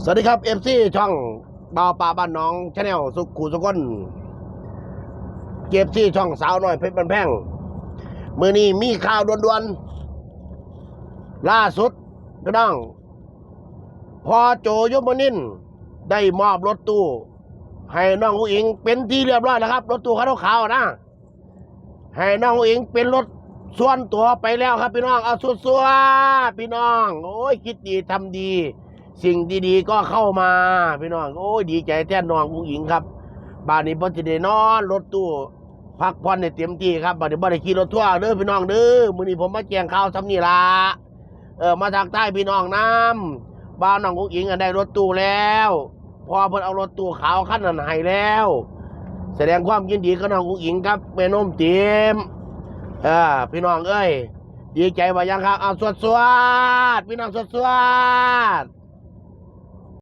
สวัสดีครับเอฟซีช่องบาวป่าบ้านน้องชาแนลสุขุสุกนเก็บที่ช่องสาวน้อยเพชรบันแพงมือนี้มีข่าวด่วนๆล่าสุดก็น้อง พอโจยมนินได้มอบรถตู้ ให้น้องอุอิงเป็นที่เรียบร้อยแล้วครับรถตู้คันขาวนะ ให้น้องอุอิงเป็นรถส่วนตัวไปแล้วครับพี่น้องเอาสัวๆพี่น้อง โอ้ยคิดดีทำดี สิ่งดีๆก็เข้ามาพี่น้องโอ้ยดีใจแทนน้องอุอิงครับบ้านนี้พ่อจะได้นอนรถตู้พักผ่อนในเต็มที่ครับบ้านนี้บ่ได้ขี่รถทั่วร์เด้อพี่น้องเด้อมื้อนี้ผมมาแจ้งข่าวซ้ำนี่ล่ะเออมาทางใต้พี่น้องน้ำบ้านน้องอุอิงอได้รถตู้แล้วพอเพิ่นเอารถตู้ขาวคันนั้นให้แล้ว แสดงความยินดีกับน้องอุ๋งอิงครับแม่นมเต็มเออพี่น้องเอ้ยดีใจว่ายังครับเอาสวดสวดพี่น้องสวดสวด